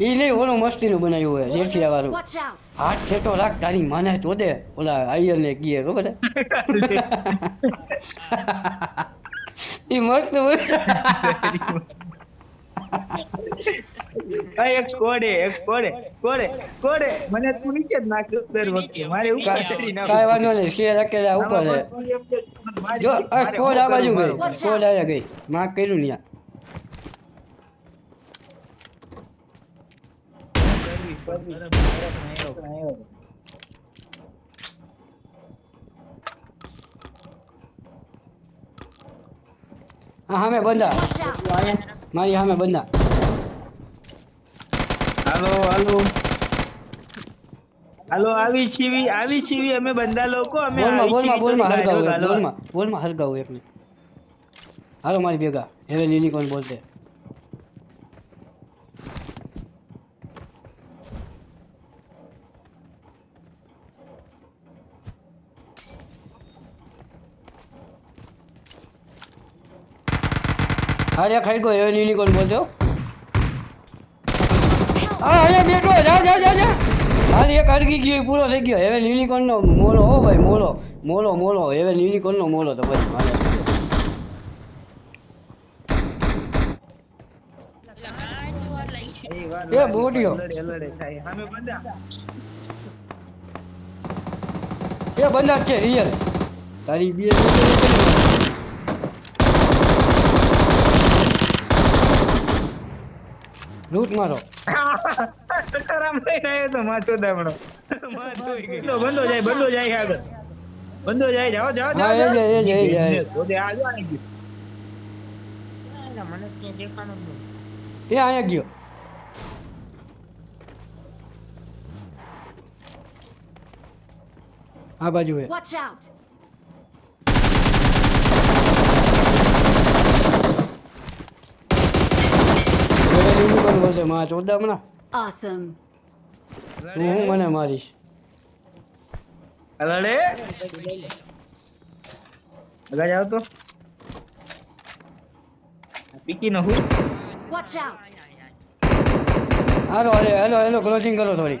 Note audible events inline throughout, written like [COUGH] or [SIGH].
ઈ નહીં ઓલું મસ્તીનું બનાવ્યું હોય જેઠિયા વાળું! હાથ ઠેઠો રાખ તારી માને ચોદે ઓલા આયર ને કીએ ખબર એ [LAUGHS] મસ્ત એક કોડે એક સ્કોડે કોડે સ્કોડે મને તું નીચે જ નાખ્યો દર વખતે. મારે ઉપર ચડી ના કાંઈ વાંધો નહીં શેર અકેલા ઉપર જો આ કોલ આ બાજુ ગઈ કોડ કોલ આયા ગઈ. માં કર્યું ને હા સામે બંધા Watch out! મારી સામે બંધા હાલો હાલો હાલો આવી છીવી આવી છીવી અમે બંદા લોકો અમે બોલમાં આવી બોલમાં છીવી બોલમાં તો હરગાવું એક હાલો. બોલમાં બોલમાં હરગાવું એકને હાલો મારી ભેગા હવે લીલી કોણ બોલતે અરે ખાઈ ગયો હવે યુનિકોર્ન બોલજો. હા અહીંયા બેઠો જા જા જા જા હાલ એક અડગી ગયો પૂરો થઈ ગયો. હવે યુનિકોર્નનો મોલો, હો ભાઈ, મોલો. મોલો મોલો. હવે યુનિકોર્નનો મોલો તો ભાઈ, મારે. એ એ બોડિયો. સામે બંદા કે રિયલ તારી બે લૂંટ મારો સકારામ લઈને આવ્યો તો માથો દામણો માથો. બંધો જાય બંધો જાય આગળ બંધો જાય જાઓ જાઓ જાઓ એ જાય, એ જાય, એ આ એ અહીંયા ગયો આ બાજુ out! હવે છે માં ચોદા મના. Awesome! તું હું મને મારીશ? અલડે? આગળ જાવ તો. પીકી નો હું. વોચ આઉટ હાલો હાલો હેલો હેલો ક્લોઝિંગ કરો થોડી.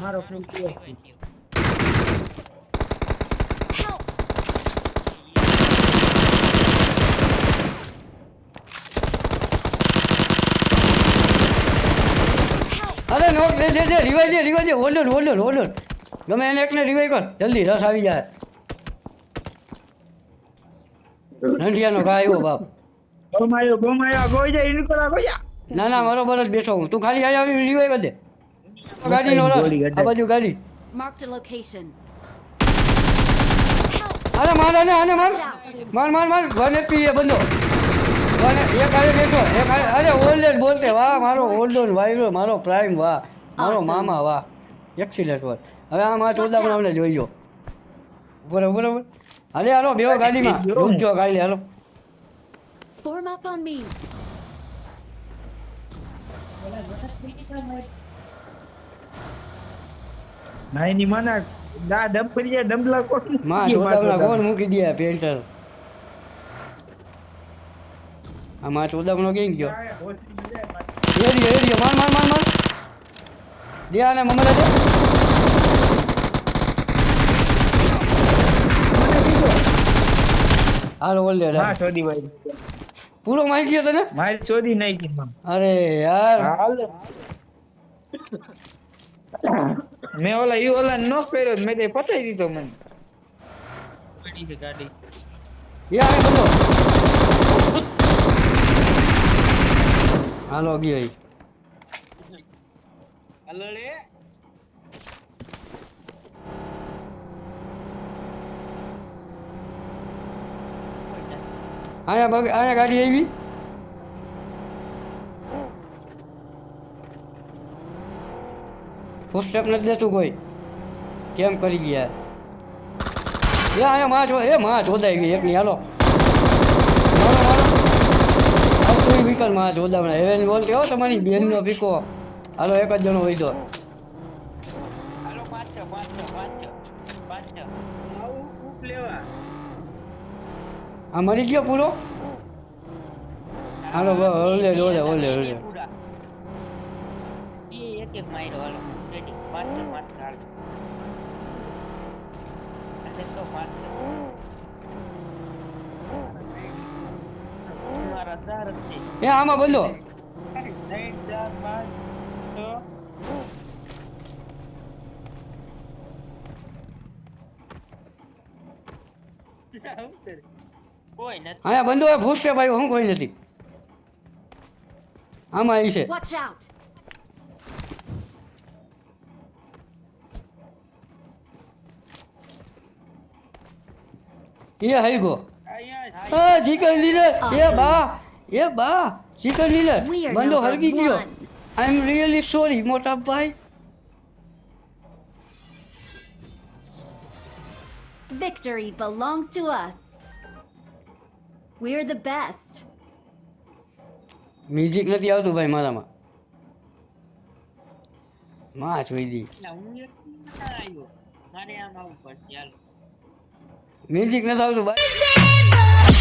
Watch out! Help! અરે નો દે દે દે રિવાઈ દે રિવાઈ દે ઓન હોલ્ડ ઓન ગમે એને એકને રિવાઈ કર. જલ્દી રસ આવી જાય. નંઢિયાનો ઘા આવ્યો બાપ. ગોમાયો ગોમાયો ગોઈ જાય ઇન કરો ગોઈ જા ના ના બરોબર જ બેઠો હું. તું ખાલી આવી આવી રિવાઈ દે. ગાડીનો નો આ બાજુ ગાડી. માર્ક ધ લોકેશન અરે માર આને આને માર. માર માર માર. વન એપી એ બંદો વન એક આરે બેઠો એક આરે અરે ઓલ્ડર બોલતે. વાહ મારો ઓલ્ડર વાયરો મારો પ્રાઇમ વાહ. મારો મામા વાહ. એક્સિલેન્ટ વર હવે આ મારા ચોદા પણ અમને જોઈજો. બરોબર બરોબર હાલે હાલો બેવો ગાડીમાં. રૂકજો ગાડી હાલો. Form up on me. ની માના ના ડબ પડી જાય ડબલા કોણમાં ચોદામણા કોણ મૂકી દે પેન્ટર? આ માં ચોદામણો કેમ ગયો. એરિયો એરિયો માર માર માર માર. દે આને મમરા દે હાલો ઓલ દે હા ચોદી ભાઈ પૂરો મારી ગયો તને? મારી ચોદી નાખી અરે યાર. હાલ. મેં ઓલા યુ ઓલા નો કર્યો મેં તે પતાઈ દીધો મને. ગાડી છે ગાડી એ બોલો હાલો ગઈ આઈ અલડે આયા બગ અહીંયા ગાડી આવી? ફૂટસ્ટેપ નથી દેતું કોઈ. કેમ કરી ગયા? એ અહીંયા માં જો એ માં જોદાઈ ગઈ એકની હાલો. મારો મારો કોઈ વિકલમાં ચોદાવણા હેવેન બોલતી હો તમારી બેનનો પીકો હાલો એક જ જણો હોય હાલો ઉપ લેવા. આ મરી ગયો પૂરો? હાલો ઓલે ઓલે ઓલે ઓલે એક એક માર્યો હાલો. અને તો પાંચસો મારા ચાર છે એ આમાં બોલો ચાર પાંચ છ અહીંયા બંધો હોય છે ભાઈ હું કોઈ નથી. આમાં આવી છે. એ અહીંયા આ ચિકન ડીલર એ બા એ બા ચિકન ડીલર number હરગી ગયો. આઈ એમ રિયલી સોરી મોટા ભાઈ. Victory belongs to us. We're the best. Music નથી આવતું ભાઈ મારામાં. માં જોઈ દી હું મારે આમ આવવું પડશે હાલો. મ્યુઝિક નથી આવતું ભાઈ